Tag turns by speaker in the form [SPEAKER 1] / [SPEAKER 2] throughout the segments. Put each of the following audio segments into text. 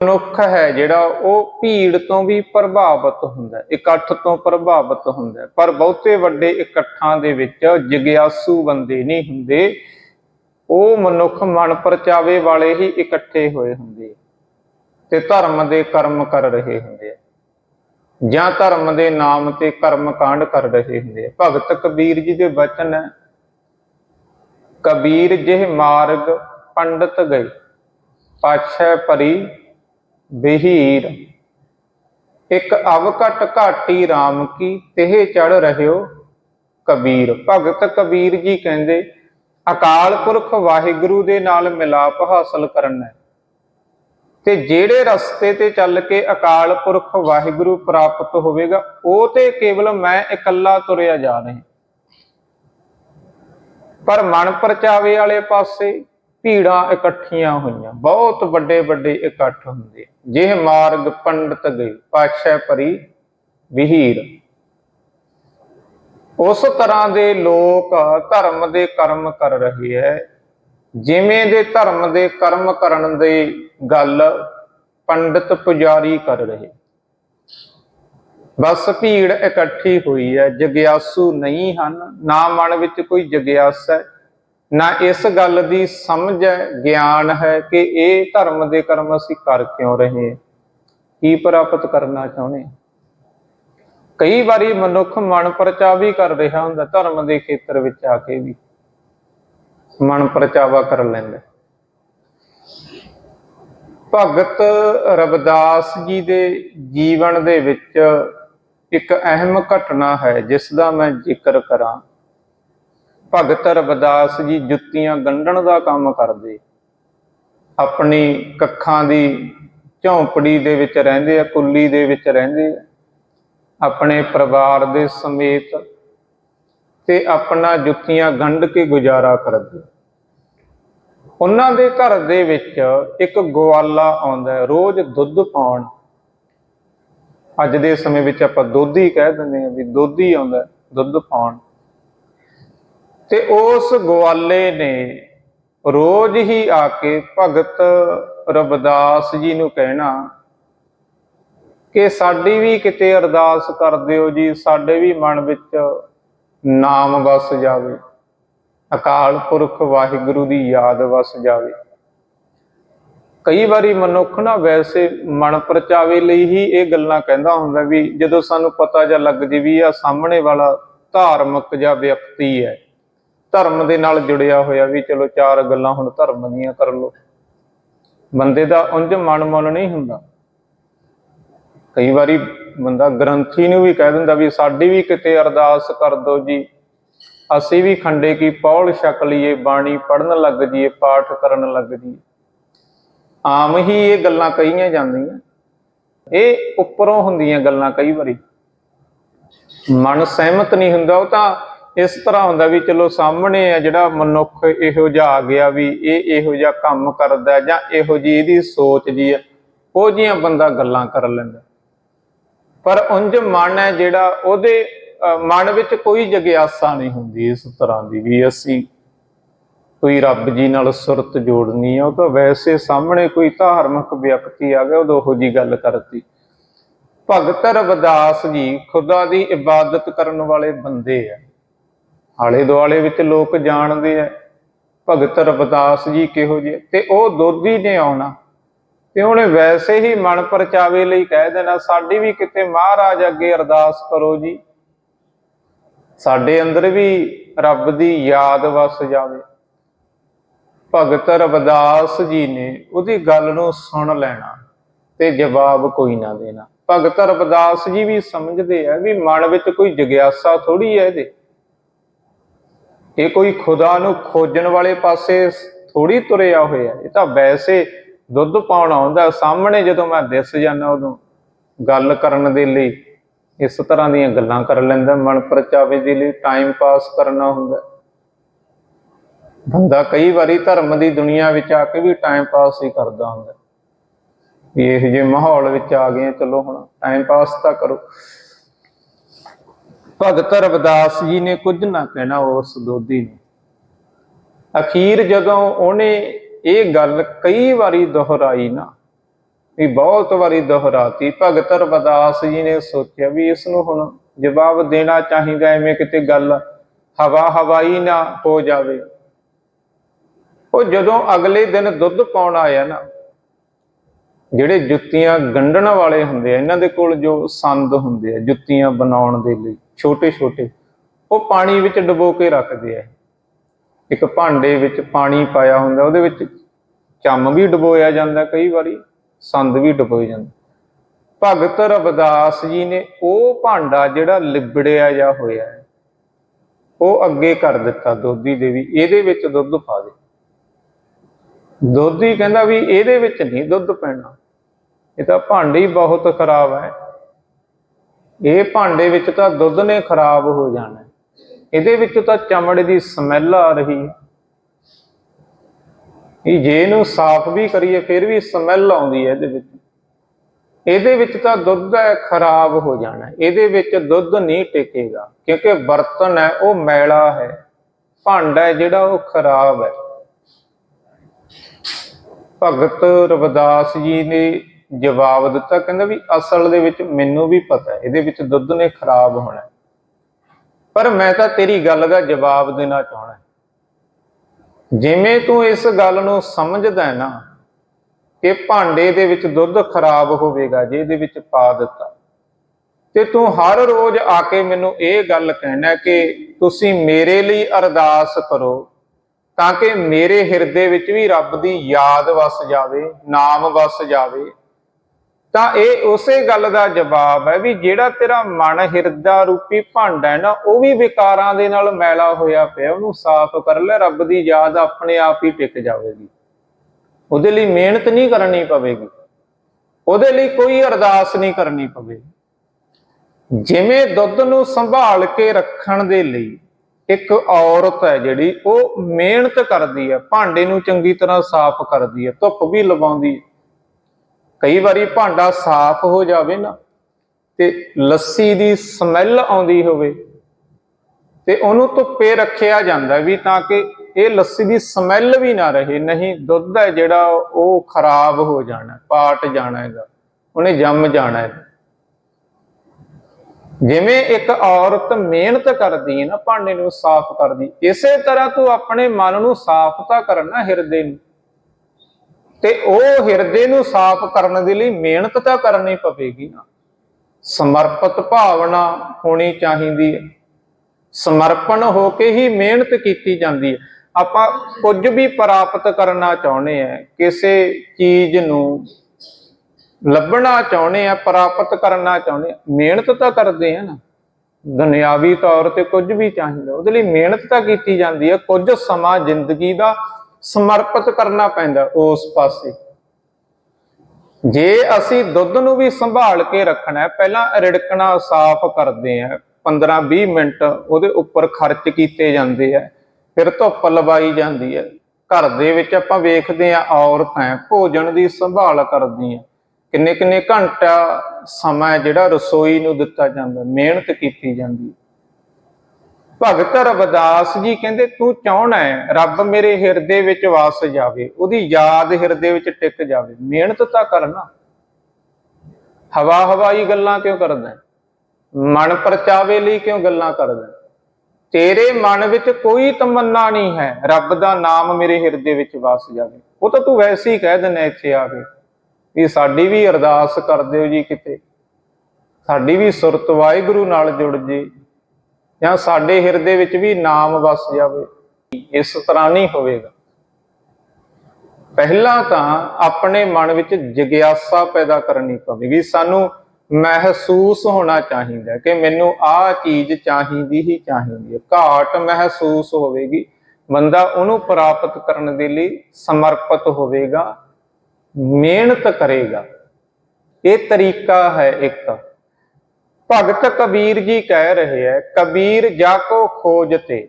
[SPEAKER 1] ਮਨੁੱਖ ਹੈ ਜਿਹੜਾ ਉਹ ਭੀੜ ਤੋਂ ਵੀ ਪ੍ਰਭਾਵਿਤ ਹੁੰਦਾ ਇਕੱਠ ਤੋਂ ਪ੍ਰਭਾਵਿਤ ਹੁੰਦਾ ਪਰ ਬਹੁਤੇ ਵੱਡੇ ਇਕੱਠਾਂ ਦੇ ਵਿੱਚ ਜਿਗਿਆਸੂ ਬੰਦੇ ਨਹੀਂ ਹੁੰਦੇ। ਉਹ ਮਨੁੱਖ ਮਨ ਪਰਚਾਵੇ ਵਾਲੇ ਹੀ ਇਕੱਠੇ ਹੋਏ ਹੁੰਦੇ ਤੇ ਧਰਮ ਦੇ ਕਰਮ ਕਰ ਰਹੇ ਹੁੰਦੇ ਜਾਂ ਧਰਮ ਦੇ ਨਾਮ ਤੇ ਕਰਮ ਕਾਂਡ ਕਰ ਰਹੇ ਹੁੰਦੇ ਭਗਤ ਕਬੀਰ ਜੀ ਦੇ ਬਚਨ ਹੈ, ਕਬੀਰ ਜਿਹ ਮਾਰਗ ਪੰਡਤ ਗਏ, ਪਾਛੈ ਪਰੀ ਬਹੀਰ ਇੱਕ ਅਵਕਟ ਘਾਟੀ RAM ਕੀ ਤੇ ਚੜ ਰਹਿਓ? ਕਬੀਰ, ਭਗਤ ਕਬੀਰ ਜੀ ਕਹਿੰਦੇ, ਅਕਾਲ ਪੁਰਖ ਵਾਹਿਗੁਰੂ ਦੇ ਨਾਲ ਮਿਲਾਪ ਹਾਸਲ ਕਰਨਾ ਹੈ। ਤੇ ਜਿਹੜੇ ਰਸਤੇ ਤੇ ਚੱਲ ਕੇ ਅਕਾਲ ਪੁਰਖ ਵਾਹਿਗੁਰੂ ਪ੍ਰਾਪਤ ਹੋਵੇਗਾ, ਉਹ ਤੇ ਕੇਵਲ ਮੈਂ ਇਕੱਲਾ ਤੁਰਿਆ ਜਾ ਰਿਹਾ ਪਰ ਮਨ ਪਰਚਾਵੇ ਵਾਲੇ ਪਾਸੇ ਭੀੜਾਂ ਇਕੱਠੀਆਂ ਹੋਈਆਂ। ਬਹੁਤ ਵੱਡੇ ਵੱਡੇ ਇਕੱਠ ਹੁੰਦੇ। ਜਿਹ ਮਾਰਗ ਪੰਡਤ ਗਏ ਪਾਛੈ ਪਰੀ ਵਿਹੀਰ। ਉਸ ਤਰ੍ਹਾਂ ਦੇ ਲੋਕ ਧਰਮ ਦੇ ਕਰਮ ਕਰ ਰਹੇ ਹੈ ਜਿਵੇਂ ਦੇ ਧਰਮ ਦੇ ਕਰਮ ਕਰਨ ਦੇ ਗੱਲ ਪੰਡਤ ਪੁਜਾਰੀ ਕਰ ਰਹੇ। ਬਸ ਭੀੜ ਇਕੱਠੀ ਹੋਈ ਹੈ ਜਗਿਆਸੂ ਨਹੀਂ ਹਨ। ਨਾ ਮਨ ਵਿੱਚ ਕੋਈ ਜਗਿਆਸਾ ਹੈ ਨਾ ਇਸ ਗੱਲ ਦੀ ਸਮਝ ਹੈ, ਗਿਆਨ ਹੈ ਕਿ ਇਹ ਧਰਮ ਦੇ ਕਰਮ ਅਸੀਂ ਕਰ ਕਿਉਂ ਰਹੇ ਕੀ ਪ੍ਰਾਪਤ ਕਰਨਾ ਚਾਹੁੰਦੇ ਹਾਂ? ਕਈ ਵਾਰੀ ਮਨੁੱਖ ਮਨ ਪਰਚਾਵਾ ਕਰ ਰਿਹਾ ਹੁੰਦਾ, ਧਰਮ ਦੇ ਖੇਤਰ ਵਿੱਚ ਆ ਕੇ ਵੀ। ਮਨ ਪਰਚਾਵਾ ਕਰ ਲੈਂਦਾ ਭਗਤ ਰਵਿਦਾਸ ਜੀ ਦੇ ਜੀਵਨ ਦੇ ਵਿੱਚ ਇੱਕ ਅਹਿਮ ਘਟਨਾ ਹੈ, ਜਿਸ ਦਾ ਮੈਂ ਜ਼ਿਕਰ ਕਰਾਂ। ਭਗਤ ਰਵਿਦਾਸ ਜੀ ਜੁੱਤੀਆਂ ਗੰਢਣ ਦਾ ਕੰਮ ਕਰਦੇ। ਆਪਣੀ ਕੱਖਾਂ ਦੀ ਝੌਂਪੜੀ ਦੇ ਵਿੱਚ ਰਹਿੰਦੇ ਆ, ਕੁੱਲੀ ਦੇ ਵਿੱਚ ਰਹਿੰਦੇ ਆ। ਆਪਣੇ ਪਰਿਵਾਰ ਦੇ ਸਮੇਤ ਤੇ ਆਪਣਾ ਜੁੱਤੀਆਂ ਗੰਢ ਕੇ ਗੁਜ਼ਾਰਾ ਕਰਦੇ। ਉਹਨਾਂ ਦੇ ਘਰ ਦੇ ਵਿੱਚ ਇੱਕ ਗਵਾਲਾ ਆਉਂਦਾ ਹੈ, ਰੋਜ਼ ਦੁੱਧ ਪਾਉਣ। ਅੱਜ ਦੇ ਸਮੇਂ ਵਿੱਚ ਆਪਾਂ ਦੋਧੀ ਕਹਿ ਦਿੰਦੇ ਹਾਂ ਵੀ ਦੋਧੀ ਆਉਂਦਾ ਦੁੱਧ ਪਾਉਣ। ਤੇ ਉਸ ਗਵਾਲੇ ਨੇ ਰੋਜ਼ ਹੀ ਆ ਕੇ ਭਗਤ ਰਵਿਦਾਸ ਜੀ ਨੂੰ ਕਹਿਣਾ ਕਿ ਸਾਡੀ ਵੀ ਕਿਤੇ ਅਰਦਾਸ ਕਰ ਦਿਓ ਜੀ, ਸਾਡੇ ਵੀ ਮਨ ਵਿੱਚ ਨਾਮ ਵਸ ਜਾਵੇ। ਅਕਾਲ ਪੁਰਖ ਵਾਹਿਗੁਰੂ ਦੀ ਯਾਦ ਵਸ ਜਾਵੇ। ਕਈ ਵਾਰੀ ਮਨੁੱਖ ਨਾ ਵੈਸੇ ਮਨ ਪਰਚਾਵੇ ਲਈ ਹੀ ਇਹ ਗੱਲਾਂ ਕਹਿੰਦਾ ਹੁੰਦਾ ਵੀ ਜਦੋਂ ਸਾਨੂੰ ਪਤਾ ਜਾਂ ਲੱਗ ਜੇ ਵੀ ਆ ਸਾਹਮਣੇ ਵਾਲਾ ਧਾਰਮਿਕ ਜਾਂ ਵਿਅਕਤੀ ਹੈ ਧਰਮ ਦੇ ਨਾਲ ਜੁੜਿਆ ਹੋਇਆ ਵੀ ਚਲੋ ਚਾਰ ਗੱਲਾਂ ਹੁਣ ਧਰਮ ਦੀਆਂ ਕਰ ਲੋ ਬੰਦੇ ਦਾ ਉਂਝ ਮਨ ਮਨ ਨਹੀਂ ਹੁੰਦਾ। ਕਈ ਵਾਰੀ ਬੰਦਾ ਗ੍ਰੰਥੀ ਨੂੰ ਵੀ ਕਹਿ ਦਿੰਦਾ ਵੀ ਸਾਡੀ ਵੀ ਕਿਤੇ ਅਰਦਾਸ ਕਰ ਦਿਓ ਜੀ। ਅਸੀਂ ਵੀ ਖੰਡੇ ਕੀ ਪੌਲ ਛਕ ਲਈਏ, ਬਾਣੀ ਪੜਨ ਲੱਗ ਜੀਏ ਪਾਠ ਕਰਨ ਲੱਗ ਜੀਏ ਆਮ ਹੀ ਇਹ ਗੱਲਾਂ ਕਹੀਆਂ ਜਾਂਦੀਆਂ। ਇਹ ਉੱਪਰੋਂ ਹੁੰਦੀਆਂ ਗੱਲਾਂ ਕਈ ਵਾਰੀ। ਮਨ ਸਹਿਮਤ ਨਹੀਂ ਹੁੰਦਾ, ਉਹ ਤਾਂ ਇਸ ਤਰ੍ਹਾਂ ਹੁੰਦਾ ਵੀ ਚਲੋ ਸਾਹਮਣੇ ਆ ਜਿਹੜਾ ਮਨੁੱਖ ਇਹੋ ਜਿਹਾ ਆ ਗਿਆ ਵੀ ਇਹ ਇਹੋ ਜਿਹਾ ਕੰਮ ਕਰਦਾ ਜਾਂ ਇਹੋ ਜੀ ਇਹਦੀ ਸੋਚ ਜੀ ਆ, ਉਹ ਜੀਆਂ ਬੰਦਾ ਗੱਲਾਂ ਕਰ ਲੈਂਦਾ। ਪਰ ਉਂਝ ਮਨ ਹੈ ਜਿਹੜਾ ਉਹਦੇ ਮਨ ਵਿੱਚ ਕੋਈ ਜਗਿਆਸਾ ਨਹੀਂ ਹੁੰਦੀ ਇਸ ਤਰ੍ਹਾਂ ਦੀ ਵੀ ਅਸੀਂ ਕੋਈ ਰੱਬ ਜੀ ਨਾਲ ਸੁਰਤ ਜੋੜਨੀ ਹੈ ਉਹ ਤਾਂ ਵੈਸੇ ਸਾਹਮਣੇ ਕੋਈ ਧਾਰਮਿਕ ਵਿਅਕਤੀ ਆ ਗਿਆ ਉਦੋਂ ਉਹੋ ਜੀ ਗੱਲ ਕਰਤੀ। ਭਗਤ ਰਵਿਦਾਸ ਜੀ ਖੁਦਾ ਦੀ ਇਬਾਦਤ ਕਰਨ ਵਾਲੇ ਬੰਦੇ ਆ। ਆਲੇ ਦੁਆਲੇ ਵਿੱਚ ਲੋਕ ਜਾਣਦੇ ਆ। ਭਗਤ ਰਵਿਦਾਸ ਜੀ ਕਿਹੋ ਜਿਹੇ? ਤੇ ਉਹ ਦੋਧੀ ਨੇ ਆਉਣਾ। ਤੇ ਉਹਨੇ ਵੈਸੇ ਹੀ ਮਨ ਪਰਚਾਵੇ ਲਈ ਕਹਿ ਦੇਣਾ, ਸਾਡੀ ਵੀ ਕਿਤੇ ਮਹਾਰਾਜ ਅੱਗੇ ਅਰਦਾਸ ਕਰੋ ਜੀ। ਸਾਡੇ ਅੰਦਰ ਵੀ ਰੱਬ ਦੀ ਯਾਦ ਵਸ ਜਾਵੇ। ਭਗਤ ਰਵਿਦਾਸ ਜੀ ਨੇ ਉਹਦੀ ਗੱਲ ਨੂੰ ਸੁਣ ਲੈਣਾ ਤੇ ਜਵਾਬ ਕੋਈ ਨਾ ਦੇਣਾ। ਭਗਤ ਰਵਿਦਾਸ ਜੀ ਵੀ ਸਮਝਦੇ ਆ ਵੀ ਮਨ ਵਿੱਚ ਕੋਈ ਜਗਿਆਸਾ ਥੋੜੀ ਹੈ ਇਹਦੇ। ਇਹ ਕੋਈ ਖੁਦਾ ਨੂੰ ਖੋਜਣ ਵਾਲੇ ਪਾਸੇ ਥੋੜੀ ਤੁਰਿਆ ਹੋਇਆ। ਇਹ ਤਾਂ ਵੈਸੇ ਦੁੱਧ ਪਾਉਣ ਆਉਂਦਾ ਸਾਹਮਣੇ ਜਦੋਂ ਮੈਂ ਦਿਸ ਜਾਂਦਾ ਉਦੋਂ ਗੱਲ ਕਰਨ ਦੇ ਲਈ ਇਸ ਤਰ੍ਹਾਂ ਦੀਆਂ ਗੱਲਾਂ ਕਰ ਲੈਂਦਾ, ਮਨ ਪਰਚਾਵੇ ਦੇ ਲਈ ਟਾਈਮ ਪਾਸ ਕਰਨਾ ਹੁੰਦਾ। ਬੰਦਾ ਕਈ ਵਾਰੀ ਧਰਮ ਦੀ ਦੁਨੀਆ ਵਿੱਚ ਆ ਕੇ ਵੀ ਟਾਈਮ ਪਾਸ ਹੀ ਕਰਦਾ ਹੁੰਦਾ। ਵੀ ਇਹੋ ਜਿਹੇ ਮਾਹੌਲ ਵਿੱਚ ਆ ਗਏ ਚਲੋ ਹੁਣ ਟਾਈਮ ਪਾਸ ਤਾਂ ਕਰੋ। ਭਗਤ ਰਵਿਦਾਸ ਜੀ ਨੇ ਕੁਝ ਨਾ ਕਹਿਣਾ ਉਸ ਦੋਧੀ ਨੂੰ। ਅਖੀਰ ਜਦੋਂ ਉਹਨੇ ਇਹ ਗੱਲ ਕਈ ਵਾਰੀ ਦੁਹਰਾਈ ਨਾ, ਵੀ ਬਹੁਤ ਵਾਰੀ ਦੁਹਰਾਤੀ, ਭਗਤ ਰਵਿਦਾਸ ਜੀ ਨੇ ਸੋਚਿਆ ਵੀ ਇਸ ਨੂੰ ਹੁਣ ਜਵਾਬ ਦੇਣਾ ਚਾਹੀਦਾ, ਐਵੇਂ ਕਿਤੇ ਗੱਲ ਹਵਾ ਹਵਾਈ ਨਾ ਹੋ ਜਾਵੇ। ਉਹ ਜਦੋਂ ਅਗਲੇ ਦਿਨ ਦੁੱਧ ਪਾਉਣ ਆਇਆ ਨਾ, ਜਿਹੜੇ ਜੁੱਤੀਆਂ ਗੰਢਣ ਵਾਲੇ ਹੁੰਦੇ ਆ, ਇਹਨਾਂ ਦੇ ਕੋਲ ਜੋ ਸੰਦ ਹੁੰਦੇ ਆ, ਜੁੱਤੀਆਂ ਬਣਾਉਣ ਦੇ ਲਈ ਛੋਟੇ ਛੋਟੇ, ਉਹ ਪਾਣੀ ਵਿੱਚ ਡੁਬੋ ਕੇ ਰੱਖਦੇ ਆ। ਇੱਕ ਭਾਂਡੇ ਵਿੱਚ ਪਾਣੀ ਪਾਇਆ ਹੁੰਦਾ, ਉਹਦੇ ਵਿੱਚ ਚੰਮ ਵੀ ਡੁਬੋਇਆ ਜਾਂਦਾ ਕਈ ਵਾਰੀ, ਸੰਦ ਵੀ ਡੁਬੋਏ ਜਾਂਦੇ। ਭਗਤ ਰਵਿਦਾਸ ਜੀ ਨੇ ਉਹ ਭਾਂਡਾ ਜਿਹੜਾ ਲਿਬੜਿਆ ਜਾ ਹੋਇਆ ਹੈ, ਉਹ ਅੱਗੇ ਕਰ ਦਿੱਤਾ ਦੋਧੀ ਦੇ ਵੀ, ਇਹਦੇ ਵਿੱਚ ਦੁੱਧ ਪਾ ਦੇ। ਦੋਧੀ ਕਹਿੰਦਾ ਵੀ ਇਹਦੇ ਵਿੱਚ ਨਹੀਂ ਦੁੱਧ ਪੈਣਾ, ਇਹ ਤਾਂ ਭਾਂਡੇ ਹੀ ਬਹੁਤ ਖਰਾਬ ਹੈ। ਇਹ ਭਾਂਡੇ ਵਿੱਚ ਤਾਂ ਦੁੱਧ ਨੇ ਖਰਾਬ ਹੋ ਜਾਣਾ। ਇਹਦੇ ਵਿੱਚ ਤਾਂ ਚਮੜੇ ਦੀ ਸਮੈਲ ਆ ਰਹੀ ਹੈ। ਇਹ ਜੇ ਇਹਨੂੰ ਸਾਫ਼ ਵੀ ਕਰੀਏ, ਫਿਰ ਵੀ ਸਮੈਲ ਆਉਂਦੀ ਹੈ ਇਹਦੇ ਵਿੱਚ। ਇਹਦੇ ਵਿੱਚ ਤਾਂ ਦੁੱਧ ਹੈ ਖਰਾਬ ਹੋ ਜਾਣਾ। ਇਹਦੇ ਵਿੱਚ ਦੁੱਧ ਨਹੀਂ ਟਿਕੇਗਾ, ਕਿਉਂਕਿ ਬਰਤਨ ਹੈ, ਉਹ ਮੈਲਾ ਹੈ। ਭਾਂਡਾ ਹੈ ਜਿਹੜਾ, ਉਹ ਖਰਾਬ ਹੈ। ਭਗਤ ਰਵਿਦਾਸ ਜੀ ਨੇ ਜਵਾਬ ਦਿੱਤਾ, ਕਹਿੰਦਾ ਵੀ ਅਸਲ ਦੇ ਵਿੱਚ ਮੈਨੂੰ ਵੀ ਪਤਾ ਹੈ, ਇਹਦੇ ਵਿੱਚ ਦੁੱਧ ਨੇ ਖਰਾਬ ਹੋਣਾ ਪਰ ਮੈਂ ਤਾਂ ਤੇਰੀ ਗੱਲ ਦਾ ਜਵਾਬ ਦੇਣਾ ਚਾਹਣਾ ਜਿਵੇਂ ਤੂੰ ਇਸ ਗੱਲ ਨੂੰ ਸਮਝਦਾ ਹੈ ਨਾ ਕਿ ਭਾਂਡੇ ਦੇ ਵਿੱਚ ਦੁੱਧ ਖਰਾਬ ਹੋਵੇਗਾ, ਜੇ ਇਹਦੇ ਵਿੱਚ ਪਾ ਦਿੱਤਾ। ਤੇ ਤੂੰ ਹਰ ਰੋਜ਼ ਆ ਕੇ ਮੈਨੂੰ ਇਹ ਗੱਲ ਕਹਿਣਾ ਕਿ ਤੁਸੀਂ ਮੇਰੇ ਲਈ ਅਰਦਾਸ ਕਰੋ ਤਾਂ ਕਿ ਮੇਰੇ ਹਿਰਦੇ ਵਿੱਚ ਵੀ ਰੱਬ ਦੀ ਯਾਦ ਵਸ ਜਾਵੇ, ਨਾਮ ਵਸ ਜਾਵੇ ਤਾਂ ਇਹ ਉਸੇ ਗੱਲ ਦਾ ਜਵਾਬ ਹੈ ਵੀ ਜਿਹੜਾ ਤੇਰਾ ਮਨ ਹਿਰਦਾ ਰੂਪੀ ਭਾਂਡਾ ਹੈ ਨਾ, ਉਹ ਵੀ ਵਿਕਾਰਾਂ ਦੇ ਨਾਲ ਮੈਲਾ ਹੋਇਆ ਪਿਆ, ਉਹਨੂੰ ਸਾਫ਼ ਕਰ ਲੈ, ਰੱਬ ਦੀ ਯਾਦ ਆਪਣੇ ਆਪ ਹੀ ਟਿਕ ਜਾਵੇਗੀ। ਉਹਦੇ ਲਈ ਮਿਹਨਤ ਨਹੀਂ ਕਰਨੀ ਪਵੇਗੀ। ਉਹਦੇ ਲਈ ਕੋਈ ਅਰਦਾਸ ਨਹੀਂ ਕਰਨੀ ਪਵੇਗੀ। ਜਿਵੇਂ ਦੁੱਧ ਨੂੰ ਸੰਭਾਲ ਕੇ ਰੱਖਣ ਦੇ ਲਈ ਇੱਕ ਔਰਤ ਹੈ ਜਿਹੜੀ, ਉਹ ਮਿਹਨਤ ਕਰਦੀ ਹੈ, ਭਾਂਡੇ ਨੂੰ ਚੰਗੀ ਤਰ੍ਹਾਂ ਸਾਫ਼ ਕਰਦੀ ਹੈ, ਧੁੱਪ ਵੀ ਲਵਾਉਂਦੀ ਹੈ। ਕਈ ਵਾਰੀ ਭਾਂਡਾ ਸਾਫ਼ ਹੋ ਜਾਵੇ ਨਾ, ਤੇ ਲੱਸੀ ਦੀ ਸਮੈਲ ਆਉਂਦੀ ਹੋਵੇ, ਤੇ ਉਹਨੂੰ ਧੁੱਪੇ ਰੱਖਿਆ ਜਾਂਦਾ ਵੀ ਤਾਂ ਕਿ ਇਹ ਲੱਸੀ ਦੀ ਸਮੈਲ ਵੀ ਨਾ ਰਹੇ, ਨਹੀਂ ਦੁੱਧ ਹੈ ਜਿਹੜਾ ਉਹ ਖਰਾਬ ਹੋ ਜਾਣਾ, ਪਾਟ ਜਾਣਾ ਹੈਗਾ, ਉਹਨੇ ਜੰਮ ਜਾਣਾ ਹੈ ਜਿਵੇਂ ਇੱਕ ਔਰਤ ਮਿਹਨਤ ਕਰਦੀ ਹੈ ਨਾ, ਭਾਂਡੇ ਨੂੰ ਸਾਫ਼ ਕਰਦੀ, ਇਸੇ ਤਰ੍ਹਾਂ ਤੂੰ ਆਪਣੇ ਮਨ ਨੂੰ ਸਾਫ਼ ਤਾਂ ਕਰਨਾ ਹਿਰਦੇ ਨੂੰ। ਤੇ ਉਹ ਹਿਰਦੇ ਨੂੰ ਸਾਫ਼ ਕਰਨ ਦੇ ਲਈ ਮਿਹਨਤ ਤਾਂ ਕਰਨੀ ਪਵੇਗੀ ਨਾ। ਸਮਰਪਿਤ ਭਾਵਨਾ ਹੋਣੀ ਚਾਹੀਦੀ ਹੈ। ਸਮਰਪਣ ਹੋ ਕੇ ਹੀ ਮਿਹਨਤ ਕੀਤੀ ਜਾਂਦੀ ਹੈ। ਆਪਾਂ ਕੁਝ ਵੀ ਪ੍ਰਾਪਤ ਕਰਨਾ ਚਾਹੁੰਦੇ ਆ ਕਿਸੇ ਚੀਜ਼ ਨੂੰ ਲੱਭਣਾ ਚਾਹੁੰਦੇ ਆ ਪ੍ਰਾਪਤ ਕਰਨਾ ਚਾਹੁੰਦੇ ਆ ਮਿਹਨਤ ਤਾਂ ਕਰਦੇ ਆ ਨਾ। ਦੁਨਿਆਵੀ ਤੌਰ ਤੇ ਕੁਝ ਵੀ ਚਾਹੀਦਾ, ਉਹਦੇ ਲਈ ਮਿਹਨਤ ਤਾਂ ਕੀਤੀ ਜਾਂਦੀ ਹੈ। ਕੁਝ ਸਮਾਂ ਜ਼ਿੰਦਗੀ ਦਾ ਸਮਰਪਿਤ ਕਰਨਾ ਪੈਂਦਾ ਉਸ ਪਾਸੇ। ਜੇ ਅਸੀਂ ਦੁੱਧ ਨੂੰ ਵੀ ਸੰਭਾਲ ਕੇ ਰੱਖਣਾ ਹੈ, ਪਹਿਲਾਂ ਰਿੜਕਣਾ ਸਾਫ਼ ਕਰਦੇ ਆ 15-20 ਮਿੰਟ ਉਹਦੇ ਉੱਪਰ ਖਰਚ ਕੀਤੇ ਜਾਂਦੇ ਆ, ਫਿਰ ਧੁੱਪ ਲਵਾਈ ਜਾਂਦੀ ਹੈ। ਘਰ ਦੇ ਵਿੱਚ ਆਪਾਂ ਵੇਖਦੇ ਆ ਔਰਤਾਂ ਭੋਜਨ ਦੀ ਸੰਭਾਲ ਕਰਦੀਆਂ ਕਿੰਨੇ ਕਿੰਨੇ ਘੰਟਾ ਸਮਾਂ ਜਿਹੜਾ ਰਸੋਈ ਨੂੰ ਦਿੱਤਾ ਜਾਂਦਾ, ਮਿਹਨਤ ਕੀਤੀ ਜਾਂਦੀ ਭਗਤ ਰਵਿਦਾਸ ਜੀ ਕਹਿੰਦੇ, ਤੂੰ ਚਾਹਣਾ ਹੈ ਰੱਬ ਮੇਰੇ ਹਿਰਦੇ ਵਿੱਚ ਵਸ ਜਾਵੇ, ਉਹਦੀ ਯਾਦ ਹਿਰਦੇ ਵਿੱਚ ਟਿਕ ਜਾਵੇ। ਮਿਹਨਤ ਤਾਂ ਕਰਨਾ ਹਵਾ ਹਵਾਈ ਗੱਲਾਂ ਕਿਉਂ ਕਰਦਾ ਮਨ ਪਰਚਾਵੇ ਲਈ ਕਿਉਂ ਗੱਲਾਂ ਕਰਦਾ ਤੇਰੇ ਮਨ ਵਿੱਚ ਕੋਈ ਤਮੰਨਾ ਨਹੀਂ ਹੈ, ਰੱਬ ਦਾ ਨਾਮ ਮੇਰੇ ਹਿਰਦੇ ਵਿੱਚ ਵਸ ਜਾਵੇ। ਉਹ ਤਾਂ ਤੂੰ ਵੈਸੇ ਹੀ ਕਹਿ ਦਿੰਦਾ ਇੱਥੇ ਆ ਕੇ ਵੀ ਸਾਡੀ ਵੀ ਅਰਦਾਸ ਕਰ ਦਿਓ ਜੀ ਕਿਤੇ। ਸਾਡੀ ਵੀ ਸੁਰਤ ਵਾਹਿਗੁਰੂ ਨਾਲ ਜੁੜ ਜੇ। ਜਾਂ ਸਾਡੇ ਹਿਰਦੇ ਵਿੱਚ ਵੀ ਨਾਮ ਵਸ ਜਾਵੇ, ਇਸ ਤਰ੍ਹਾਂ ਨਹੀਂ ਹੋਵੇਗਾ। ਪਹਿਲਾਂ ਤਾਂ ਆਪਣੇ ਮਨ ਵਿੱਚ ਜਿਗਿਆਸਾ ਪੈਦਾ ਕਰਨੀ ਪਵੇਗੀ। ਸਾਨੂੰ ਮਹਿਸੂਸ ਹੋਣਾ ਚਾਹੀਦਾ ਕਿ ਮੈਨੂੰ ਆਹ ਚੀਜ਼ ਚਾਹੀਦੀ ਹੀ ਚਾਹੀਦੀ ਹੈ। ਘਾਟ ਮਹਿਸੂਸ ਹੋਵੇਗੀ। ਬੰਦਾ ਉਹਨੂੰ ਪ੍ਰਾਪਤ ਕਰਨ ਦੇ ਲਈ ਸਮਰਪਿਤ ਹੋਵੇਗਾ, ਮਿਹਨਤ ਕਰੇਗਾ। ਇਹ ਤਰੀਕਾ ਹੈ ਇੱਕ। ਭਗਤ ਕਬੀਰ ਜੀ ਕਹਿ ਰਹੇ ਹੈ ਕਬੀਰ ਜਾ ਕੋ ਖੋਜਤੇ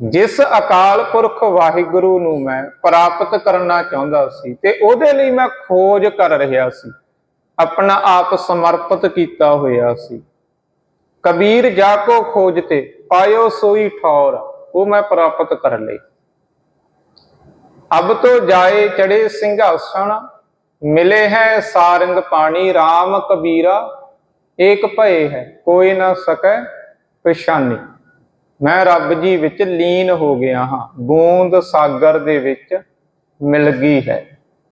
[SPEAKER 1] ਜਿਸ ਅਕਾਲ ਪੁਰਖ ਵਾਹਿਗੁਰੂ ਨੂੰ ਮੈਂ ਪ੍ਰਾਪਤ ਕਰਨਾ ਚਾਹੁੰਦਾ ਸੀ ਤੇ ਉਹਦੇ ਲਈ ਮੈਂ ਖੋਜ ਕਰ ਰਿਹਾ ਸੀ। ਆਪਣਾ ਆਪ ਸਮਰਪਿਤ ਕੀਤਾ ਹੋਇਆ ਸੀ। ਕਬੀਰ ਜਾ ਕੋ ਖੋਜਤੇ ਪਾਇਓ ਸੋਈ ਠੌਰ, ਉਹ ਮੈਂ ਪ੍ਰਾਪਤ ਕਰ ਲਈ ਅਬ ਤੋ ਜਾਏ ਚੜੇ ਸਿੰਘਾਸਣ, ਮਿਲੇ ਹੈ ਸਾਰੰਗ ਪਾਣੀ RAM ਕਬੀਰਾ ਏਕ ਭਏ ਹੈ, ਕੋਈ ਨਾ ਸਕੈ ਪਛਾਨੀ। ਮੈਂ ਰੱਬ ਜੀ ਵਿੱਚ ਲੀਨ ਹੋ ਗਿਆ ਹਾਂ, ਬੂੰਦ ਸਾਗਰ ਦੇ ਵਿੱਚ ਮਿਲ ਗਈ ਹੈ।